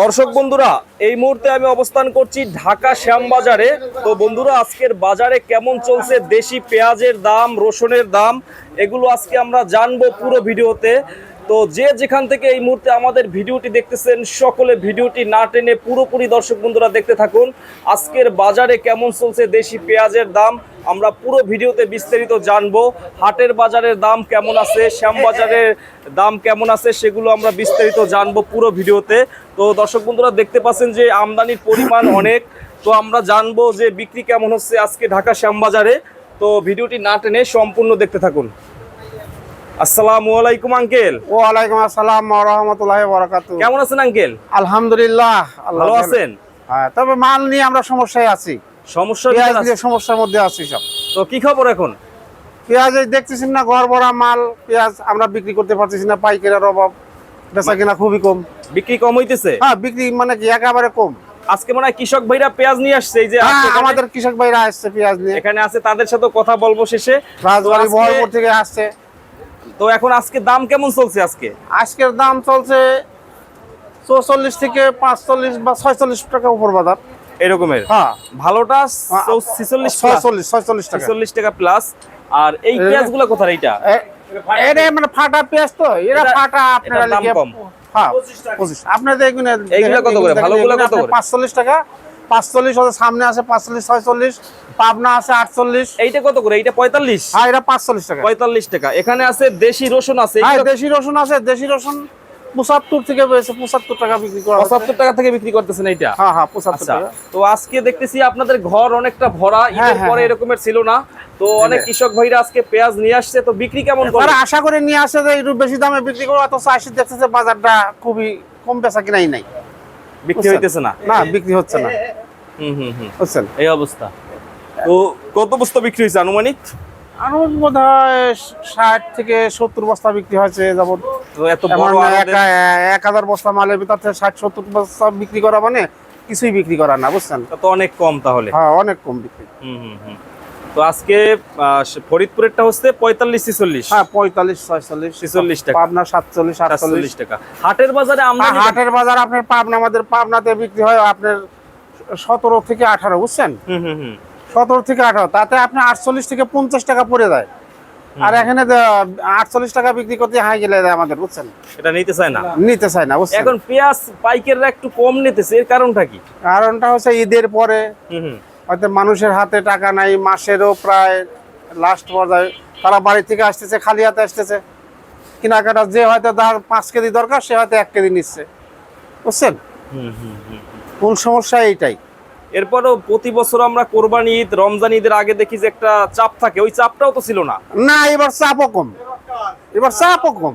দর্শক বন্ধুরা, এই মুহূর্তে আমি অবস্থান করছি ঢাকা শ্যামবাজারে। তো বন্ধুরা, আজকের বাজারে কেমন চলছে? দেশি পেঁয়াজের দাম, রসুনের দাম, এগুলো আজকে আমরা জানব পুরো ভিডিওতে। তো যে যেখান থেকে এই মুহূর্তে আমাদের ভিডিওটি দেখতেছেন, সকলে ভিডিওটি না টেনে পুরোপুরি দর্শক বন্ধুরা দেখতে থাকুন। আজকের বাজারে কেমন চলছে দেশি পেঁয়াজের দাম, আমরা পুরো ভিডিওতে বিস্তারিত জানব। হাটের বাজারের দাম কেমন আছে শ্যামবাজারের দাম কেমন আছে, সেগুলো আমরা বিস্তারিত জানব পুরো ভিডিওতে। তো দর্শক বন্ধুরা দেখতে পাচ্ছেন যে আমদানির পরিমাণ অনেক। তো আমরা জানব যে বিক্রি কেমন হচ্ছে আজকে ঢাকা শ্যামবাজারে তো ভিডিওটি না টেনে সম্পূর্ণ দেখতে থাকুন। আসসালামু আলাইকুম আঙ্কেল। ওয়ালাইকুম আসসালাম রহমতুল্লাহ বরাকাতু কেমন আছেন আঙ্কেল? আলহামদুলিল্লাহ ভালো আছেন? হ্যাঁ তবে মাল নিয়ে আমরা সমস্যায় আছি। সমস্যা নিয়ে সমস্যার মধ্যে আছি সব। তো কি খবর এখন? পেঁয়াজ দেখতেছেন না ঘর ভরা মাল পেঁয়াজ আমরা বিক্রি করতে পারতেছি না পাইকারের অভাব। বেচা কিনা খুবই কম। বিক্রি কম হইতেছে? হ্যাঁ বিক্রি মানে কি একেবারে কম। আজকে মনে হয় কৃষক ভাইরা পেঁয়াজ নিয়ে আসছে এই যে হ্যাঁ আমাদের কৃষক ভাইরা আসছে পেঁয়াজ নিয়ে। এখানে আছে তাদের সাথে কথা বলব শেষে। রাজবাড়ি বহরপুর থেকে আসছে। তো এখন আজকে দাম কেমন চলছে আজকে? আজকের দাম চলছে চৌচল্লিশ থেকে পাঁচচল্লিশ বা ছয়চল্লিশ টাকা উপর বাজার। এরকমের? হ্যাঁ। ভালোটা ছিচল্লিশ ছয়চল্লিশ ছয়চল্লিশ টাকা। ছিচল্লিশ টাকা প্লাস আর এই পেঁয়াজগুলা কোথায় এইটা? এটা মানে ফাটা পেঁয়াজ তো এটা- ফাটা আপনারা কম। হ্যাঁ পঁচিশ আপনাদের এগুলো কত করে? ভালোগুলা কত করে? পাঁচচল্লিশ টাকা। পাঁচচল্লিশ সামনে আছে পাঁচচল্লিশ ছয়চল্লিশ পাবনা আছে আটচল্লিশ। এইটা কত করে? এইটা পঁয়তাল্লিশ? হ্যাঁ এটা পাঁচচল্লিশ টাকা। পঁয়তাল্লিশ টাকা। এখানে আছে দেশি রসুন আছে। হ্যাঁ দেশি রসুন আছে দেশি রসুন পঁচাত্তর থেকে পেয়েছে পঁচাত্তর টাকা বিক্রি করা পঁচাত্তর টাকা থেকে বিক্রি করতেছেন এইটা? হ্যাঁ হ্যাঁ পঁচাত্তর আচ্ছা টাকা। তো আজকে দেখতেছি আপনাদের ঘর অনেকটা ভরা ঈদের পরে। এরকমের ছিল না। তো অনেক কৃষক ভাইরা আজকে পেঁয়াজ নিয়ে আসছে তো বিক্রি কেমন করে আশা করে নিয়ে আসে যে একটু বেশি দামে বিক্রি করব যে বাজারটা খুবই কম বেচা কিনাই নাই। বিক্রি হইতেছে না? না বিক্রি হচ্ছে না। হুম হুম হুম। বুঝছেন? এই অবস্থা। তো কত বস্তা বিক্রি হয়েছে আনুমানিক? আনুমানিক বোধ হয় ষাট থেকে সত্তর বস্তা বিক্রি হয়েছে যেমন এত বড় এক হাজার বস্তা মালের ভিতর থেকে ষাট সত্তর বস্তা বিক্রি করা মানে কিছুই বিক্রি করা না বুঝছেন? তা তো অনেক কম তাহলে। হ্যাঁ অনেক কম বিক্রি। হুম হুম হুম। তো আজকে ফরিদপুরেরটা হচ্ছে পঁয়তাল্লিশ ছিচল্লিশ। হ্যাঁ পঁয়তাল্লিশ ছয়চল্লিশ। 46 টাকা। পাবনা সাতচল্লিশ আটচল্লিশ। টাকা। হাটের বাজারে আর আমদানি হাটের বাজার আপনার পাবনা আমাদের পাবনাতে বিক্রি হয় আপনার সতেরো থেকে আঠারো বুঝছেন? হুম হুম হুম। সতেরো থেকে আঠারো তাতে আপনার আটচল্লিশ থেকে পঞ্চাশ টাকা পড়ে যায়। আর এখানে আটচল্লিশ টাকা বিক্রি করতে হাই গেলে দেয় আমাদের বুঝছেন? এটা নিতে চায় না? নিতে চায় না বুঝছেন? এখন পেঁয়াজ পাইকাররা একটু কম নিতেছে এর কারণটা কি? কারণটা হচ্ছে ঈদের পরে হুম হুম। হয়তো মানুষের হাতে টাকা নাই মাসেরও প্রায় লাস্ট পর্যায়ে। তারা বাড়ি থেকে আসতেছে খালি হাতে আসতেছে। কেনাকাটা যে হয়তো তার পাঁচ কেজি দরকার সে হয়তো এক কেজি নিচ্ছে। বুঝছেন? হুম হুম হুম মূল সমস্যা এইটাই। এরপরও প্রতি বছর আমরা কোরবানি ঈদ রমজান ঈদের আগে দেখি যে একটা চাপ থাকে ওই চাপটাও তো ছিল না। না এবার চাপও কম। এবার চাপও কম।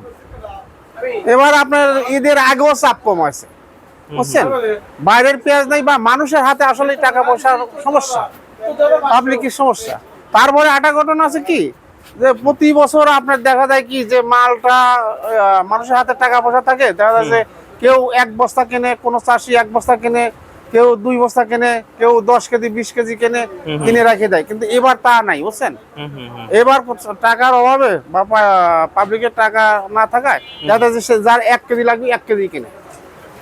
এবার আপনার ঈদের আগেও চাপ কম আছে বুঝছেন? বাইরের পেঁয়াজ নাই বা মানুষের হাতে আসলে টাকা পয়সার সমস্যা। পাবলিকের সমস্যা। তারপরে একটা ঘটনা আছে কি? যে প্রতি বছর আপনার দেখা যায় কি যে মালটা মানুষের হাতে টাকা পয়সা থাকে দেখা যায় যে কেউ এক বস্তা কেনে কোনো চাষি এক বস্তা কেনে কেউ দুই বস্তা কেনে কেউ দশ কেজি বিশ কেজি কেনে কিনে রেখে দেয়। কিন্তু এবার তা নাই বুঝছেন? এবার টাকার অভাবে বা পাবলিকের টাকা না থাকায় দেখা যাচ্ছে যার এক কেজি লাগবে এক কেজি কিনে।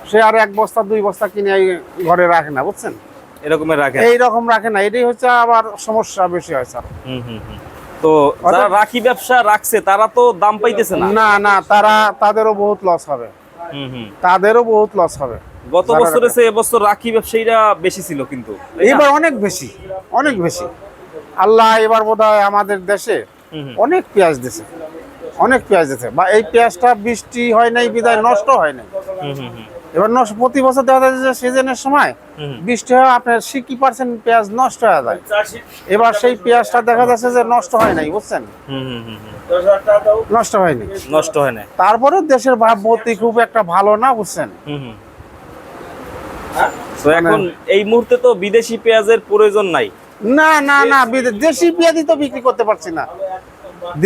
সে আর এক বস্তা দুই বস্তা কিনে ঘরে রাখে না বুঝছেন? এরকমের রাখে এই রকম রাখে না এটাই হচ্ছে আবার সমস্যা বেশি হয় স্যার। হুম হুম হুম। তো যারা রাখি ব্যবসা রাখছে তারা তো দাম পাইতেছে না? না না তারা তাদেরও বহুত লস হবে। হুম হুম। তাদেরও বহুত লস হবে। গত বছরে সে এবছর রাখি ব্যবসায়ীরা বেশি ছিল কিন্তু এবার অনেক বেশি অনেক বেশি। আল্লাহ এবার বোধ আমাদের দেশে। অনেক পেঁয়াজ দিছে অনেক পেঁয়াজ দিছে। বা এই পেঁয়াজটা বৃষ্টি হয় নাই বিদায় নষ্ট হয় নাই। হুম হুম হুম। এবার নষ্ট প্রতি বছর দেখা যায় যে সিজনের সময় বৃষ্টি হয় আপনার সিক্সটি পার্সেন্ট পেঁয়াজ নষ্ট হয়ে যায়। এবার সেই পেঁয়াজটা দেখা যাচ্ছে যে নষ্ট হয় নাই বুঝছেন। নষ্ট হয়নি নষ্ট হয় না তারপরে দেশের ভাবমূর্তি খুব একটা ভালো না বুঝছেন। তো এখন এই মুহূর্তে তো বিদেশি পেঁয়াজের প্রয়োজন নাই। না না না দেশি পেঁয়াজই তো বিক্রি করতে পারছি না।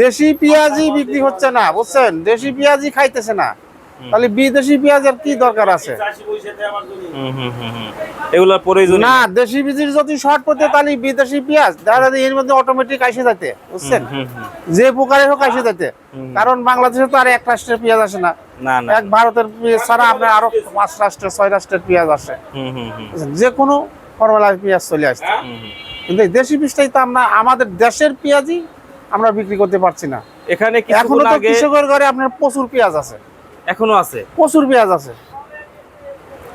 দেশি পেঁয়াজই বিক্রি হচ্ছে না বুঝছেন? দেশি পেঁয়াজই খাইতেছে না। তাহলে বিদেশি পেঁয়াজের কি দরকার আছে? হুম হুম হুম হুম। এগুলোর প্রয়োজন না দেশি বীজের যদি শর্ট পড়তে তাহলে বিদেশি পেঁয়াজ দেখা যাচ্ছে এর মধ্যে অটোমেটিক আইসে যাতে বুঝছেন? হুম হুম যে প্রকারে হোক আসে যেতে কারণ বাংলাদেশে তো আর এক রাষ্ট্রের পেঁয়াজ আসে না। না না। এক ভারতের পেঁয়াজ ছাড়া আপনার আরও পাঁচ রাষ্ট্রের ছয় রাষ্ট্রের পেঁয়াজ আসে। হুম হুম হুম। যে কোনো ফর্মালাইজ পেঁয়াজ চলে আসছে। হুম। কিন্তু এই দেশি বীজটাই তো আমরা আমাদের দেশের পেঁয়াজই আমরা বিক্রি করতে পারছি না। এখানে এখনও তো আগে কৃষকের ঘরে আপনার প্রচুর পেঁয়াজ আছে। এখনও আছে? প্রচুর পেঁয়াজ আছে।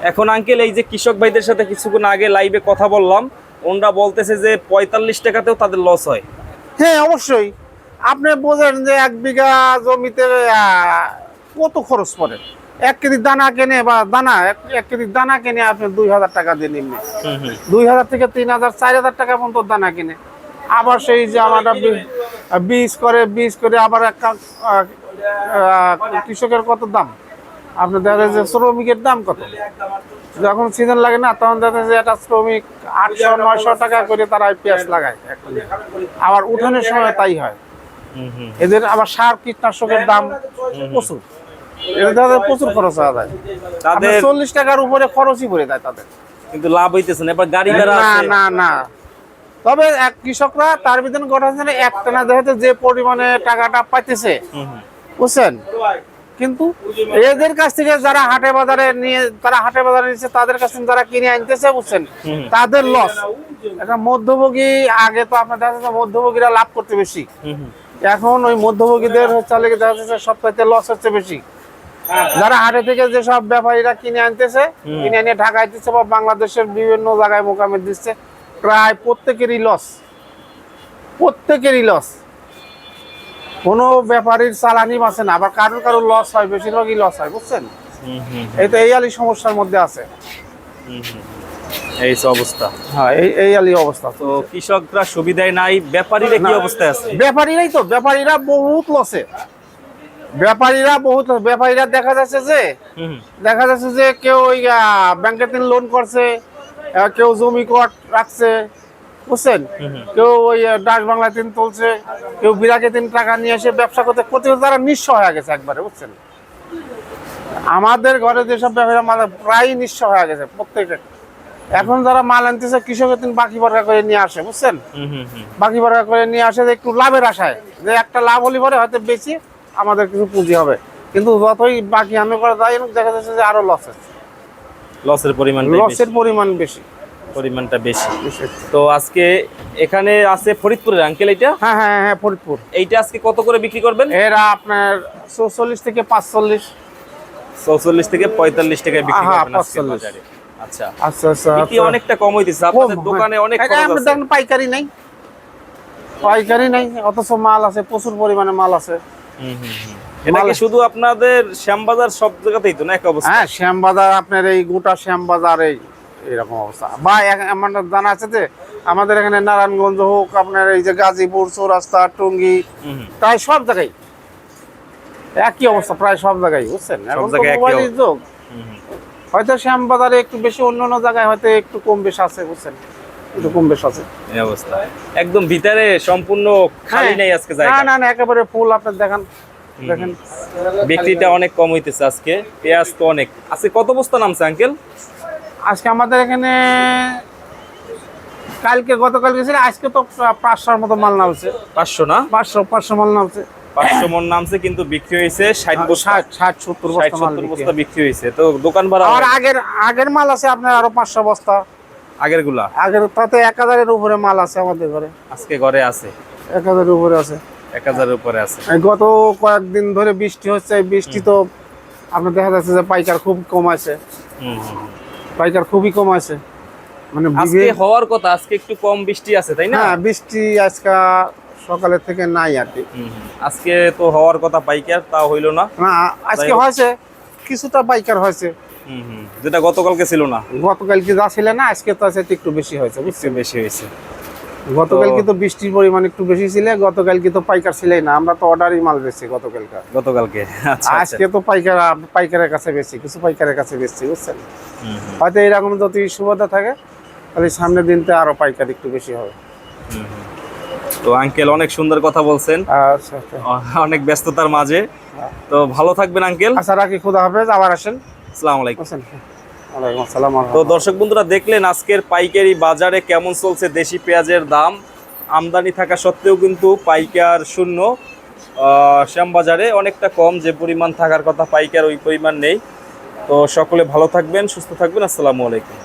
এখন আঙ্কেল এই যে কৃষক ভাইদের সাথে কিছুক্ষণ আগে লাইভে কথা বললাম ওনরা বলতেছে যে পঁয়তাল্লিশ টাকাতেও তাদের লস হয়। হ্যাঁ অবশ্যই। আপনি বোঝেন যে এক বিঘা জমিতে কত খরচ পড়ে? এক কেজি দানা কেনে বা দানা এক- কেজি দানা কেনে আপনি দুই হাজার টাকা দিয়ে নিম্নে। দুই হাজার থেকে তিন হাজার চার হাজার টাকা পর্যন্ত দানা কিনে। আবার সেই যে আমরা বীজ করে বীজ করে আবার কৃষকের কত দাম? আপনি দেখা যায় যে শ্রমিকের দাম কত? যখন সিজন লাগে না তখন দেখা যায় যে একটা শ্রমিক আটশো নয়শো টাকা করে তারা পেঁয়াজ লাগায় আবার উঠানের সময় তাই হয়। এদের আবার সার কীটনাশকের দাম প্রচুর। এদের প্রচুর খরচ যায়। তাদের চল্লিশ টাকার উপরে খরচই পড়ে যায় তাদের। কিন্তু লাভ হইতেছে না। এবার গাড়ি ভাড়া না না না। তবে এক কৃষকরা তার ভিতরে ঘটাচ্ছে দেখতে যে পরিমাণে টাকাটা পাইতেছে বুঝছেন? কিন্তু এদের কাছ থেকে যারা হাটে বাজারে নিয়ে তারা হাটে বাজারে নিচ্ছে তাদের কাছ থেকে যারা কিনে আনতেছে বুঝছেন? তাদের লস এখন মধ্যভোগী আগে তো আপনার দেখা যাচ্ছে মধ্যভোগীরা লাভ করতে বেশি। এখন ওই মধ্যভোগীদের চালে দেখা যাচ্ছে সবচাইতে লস হচ্ছে বেশি। যারা হাটে থেকে যেসব ব্যাপারীরা কিনে আনতেছে কিনে এনে ঢাকায় দিচ্ছে বা বাংলাদেশের বিভিন্ন জায়গায় মোকামে দিচ্ছে প্রায় প্রত্যেকেরই লস প্রত্যেকেরই লস কোনো ব্যাপারীর চালানি বাঁচে না আবার কারোর কারোর লস হয় বেশিরভাগই লস হয় বুঝছেন? এই তো এই আলি সমস্যার মধ্যে আছে। এই অবস্থা। হ্যাঁ এই এই আলি অবস্থা। তো কৃষকরা সুবিধায় নাই ব্যাপারীরা কি অবস্থায় আছে? ব্যাপারীরাই তো ব্যাপারীরা বহুত লসে ব্যাপারীরা বহুত ব্যাপারীরা দেখা যাচ্ছে যে। দেখা যাচ্ছে যে কেউ ওই ব্যাংকের লোন করছে কেউ জমি কট রাখছে বুঝছেন কেউ ওই ডাক বাংলা তিন তুলছে কেউ বিরাকে তিন টাকা নিয়ে এসে ব্যবসা করতে করতে করতে তারা নিঃস্ব হয়ে গেছে একবারে বুঝছেন? আমাদের ঘরে যেসব ব্যবসা মাল প্রায় নিঃস্ব হয়ে গেছে প্রত্যেকে। এখন যারা মাল আনতেছে কৃষকের দিন বাকি বর্গা করে নিয়ে আসে বুঝছেন। বাকি বর্গা করে নিয়ে আসে একটু লাভের আশায়। যে একটা লাভ হলে পরে হয়তো বেশি আমাদের কিছু পুঁজি হবে। কিন্তু যতই বাকি আমি করে যাই দেখা যাচ্ছে যে আরও লস হচ্ছে। লসের পরিমাণ লসের পরিমাণ বেশি। পরিমাণটা বেশি। তো আজকে এখানে আছে ফরিদপুরের আঙ্কেল এটা হ্যাঁ হ্যাঁ হ্যাঁ ফরিদপুর। এইটা আজকে কত করে বিক্রি করবেন? এরা আপনার চৌচল্লিশ থেকে পাঁচচল্লিশ। চৌচল্লিশ থেকে পঁয়তাল্লিশ টাকায় বিক্রি করবেন আজকে 45 বাজারে। আচ্ছা। আচ্ছা আচ্ছা। অনেকটা কম হইতেছে আপনাদের হ্যাঁ। দোকানে অনেক পাইকারি নাই। পাইকারি নাই অথচ মাল আছে প্রচুর পরিমাণে মাল আছে। হুম, হুম, হুম। এটা কি শুধু আপনাদের শ্যামবাজার সব জায়গাতেই তো না এক অবস্থা? হ্যাঁ শ্যামবাজার আপনার এই গোটা শ্যামবাজার এই এরকম অবস্থা। বা আমার জানা আছে যে আমাদের এখানে নারায়ণগঞ্জ হোক আপনার এই যে গাজীপুর চৌরাস্তা টঙ্গী। প্রায় সব জায়গায়। একই অবস্থা প্রায় সব জায়গায় বুঝছেন? এখন তো মোবাইলের। যুগ। হয়তো শ্যামবাজারে একটু বেশি অন্য অন্য জায়গায় হয়তো একটু কম বেশ আছে বুঝছেন? একটু কম বেশ আছে। এই অবস্থা। একদম ভিতরে সম্পূর্ণ খালি হ্যাঁ। নেই আজকে না জায়গা। না না একেবারে ফুল আপনার দেখেন দেখেন। বিক্রিটা অনেক কম হইতেছে আজকে। পেঁয়াজ তো অনেক। আজকে কত বস্তা নামছে আঙ্কেল? আজকে আমাদের এখানে কালকে গতকাল গেছিল আজকে তো পাঁচশোর মতো মাল নামছে। পাঁচশো না? পাঁচশো পাঁচশো মাল নামছে। পাঁচশো মন নামছে কিন্তু বিক্রি হয়েছে ষাট ষাট ষাট সত্তর সত্তর বস্তা বিক্রি হয়েছে। তো দোকান ভাড়া আর আগের আগের মাল আছে আপনার আরও পাঁচশো বস্তা। আগেরগুলা আগের তাতে এক হাজারের উপরে মাল আছে আমাদের ঘরে। আজকে ঘরে আছে? এক হাজারের উপরে আছে। এক হাজারের উপরে আছে। গত কয়েকদিন ধরে বৃষ্টি হচ্ছে বৃষ্টি তো আপনার দেখা যাচ্ছে যে পাইকার খুব কম আছে। হুম, হুম। পাইকার খুবই কম আছে। মানে আজকে হওয়ার কথা আজকে একটু কম বৃষ্টি আছে তাই না? হ্যাঁ বৃষ্টি আজকে সকালের থেকে নাই আর কি। আজকে তো হওয়ার কথা পাইকার তা হইল না। না আজকে হয়েছে কিছুটা পাইকার হয়েছে। হুম, হুম। যেটা গতকালকে ছিল না। গতকালকে যা ছিল না আজকে তো আছে একটু বেশি হয়েছে বুঝছেন? বেশি হয়েছে। গতকালকে তো বৃষ্টির পরিমাণ একটু বেশি ছিল গতকালকে তো পাইকার ছিলই না আমরা তো অর্ডারই মাল বেশি গতকালকে। গতকালকে আচ্ছা আচ্ছা। আজকে তো পাইকার পাইকারের কাছে বেশি কিছু পাইকারের কাছে বেশি বুঝছেন? হয়তো এরকম যদি সুবিধা থাকে তাহলে সামনের দিনতে আরও পাইকার একটু বেশি হবে। তো আঙ্কেল অনেক সুন্দর কথা বলছেন। আচ্ছা অনেক ব্যস্ততার মাঝে। তো ভালো থাকবেন আঙ্কেল আচ্ছা রাখি খুদা হাফেজ আবার আসেন। আসসালামু আলাইকুম। তো দর্শক বন্ধুরা দেখলেন আজকের পাইকারি বাজারে কেমন চলছে দেশি পেঁয়াজের দাম? আমদানি থাকা সত্ত্বেও কিন্তু পাইকার শূন্য শ্যামবাজারে অনেকটা কম যে পরিমাণ থাকার কথা পাইকার ওই পরিমাণ নেই। তো সকলে ভালো থাকবেন সুস্থ থাকবেন আসসালামু আলাইকুম।